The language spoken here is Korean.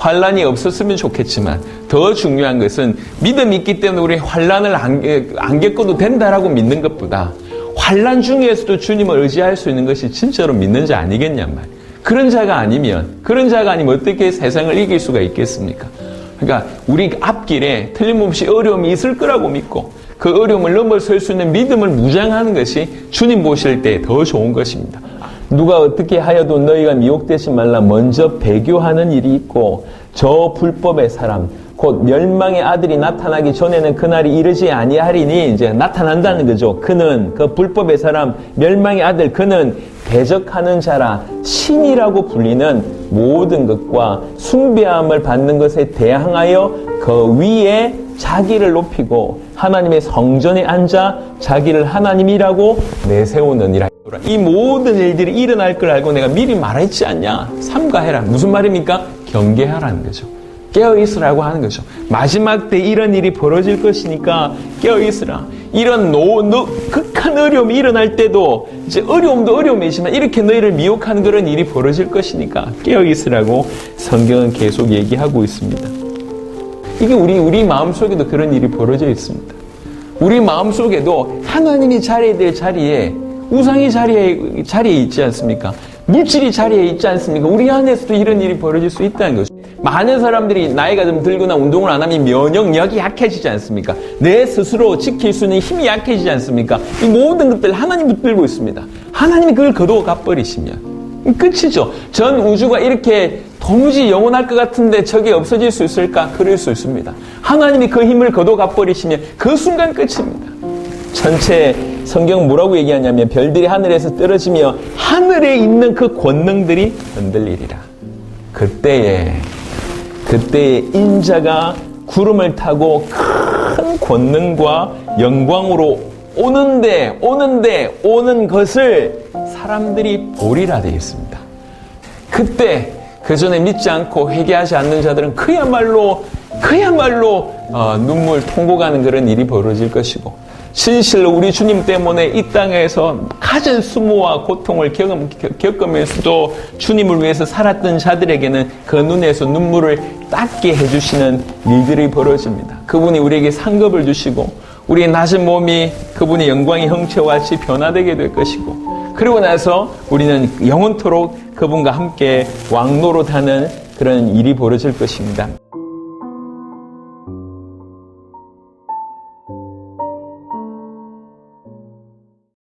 환란이 없었으면 좋겠지만 더 중요한 것은 믿음이 있기 때문에 우리 환란을 안, 안 겪어도 된다라고 믿는 것보다 환란 중에서도 주님을 의지할 수 있는 것이 진짜로 믿는 자 아니겠냔 말. 그런 자가 아니면 그런 자가 아니면 어떻게 세상을 이길 수가 있겠습니까? 그러니까 우리 앞길에 틀림없이 어려움이 있을 거라고 믿고 그 어려움을 넘어설 수 있는 믿음을 무장하는 것이 주님 보실 때 더 좋은 것입니다. 누가 어떻게 하여도 너희가 미혹되지 말라 먼저 배교하는 일이 있고 저 불법의 사람 곧 멸망의 아들이 나타나기 전에는 그날이 이르지 아니하리니 이제 나타난다는 거죠. 그는 그 불법의 사람 멸망의 아들 그는 대적하는 자라 신이라고 불리는 모든 것과 숭배함을 받는 것에 대항하여 그 위에 자기를 높이고 하나님의 성전에 앉아 자기를 하나님이라고 내세우느니라. 이 모든 일들이 일어날 걸 알고 내가 미리 말했지 않냐? 삼가해라. 무슨 말입니까? 경계하라는 거죠. 깨어 있으라고 하는 거죠. 마지막 때 이런 일이 벌어질 것이니까 깨어 있으라. 이런 노, 노, 극한 어려움이 일어날 때도 이제 어려움도 어려움이지만 이렇게 너희를 미혹하는 그런 일이 벌어질 것이니까 깨어 있으라고 성경은 계속 얘기하고 있습니다. 이게 우리 우리 마음 속에도 그런 일이 벌어져 있습니다. 우리 마음 속에도 하나님이 자리에 될 자리에 우상이 자리에 자리에 있지 않습니까? 물질이 자리에 있지 않습니까? 우리 안에서도 이런 일이 벌어질 수 있다는 거죠. 많은 사람들이 나이가 좀 들거나 운동을 안 하면 면역력이 약해지지 않습니까? 내 스스로 지킬 수 있는 힘이 약해지지 않습니까? 이 모든 것들 하나님 붙들고 있습니다. 하나님이 그걸 거두어 가버리시면 끝이죠. 전 우주가 이렇게 도무지 영원할 것 같은데 저게 없어질 수 있을까? 그럴 수 있습니다. 하나님이 그 힘을 거둬 가버리시면 그 순간 끝입니다. 전체 성경 뭐라고 얘기하냐면 별들이 하늘에서 떨어지며 하늘에 있는 그 권능들이 흔들리리라. 그때에 그때에 인자가 구름을 타고 큰 권능과 영광으로 오는데 오는데 오는 것을 사람들이 보리라 되어 있습니다. 그때 그 전에 믿지 않고 회개하지 않는 자들은 그야말로 그야말로 어, 눈물 통곡하는 그런 일이 벌어질 것이고 진실로 우리 주님 때문에 이 땅에서 가진 수모와 고통을 겪음, 겪으면서도 주님을 위해서 살았던 자들에게는 그 눈에서 눈물을 닦게 해주시는 일들이 벌어집니다. 그분이 우리에게 상급을 주시고 우리의 낮은 몸이 그분의 영광의 형체와 같이 변화되게 될 것이고 그리고 나서 우리는 영원토록 그분과 함께 왕노릇하는 그런 일이 벌어질 것입니다.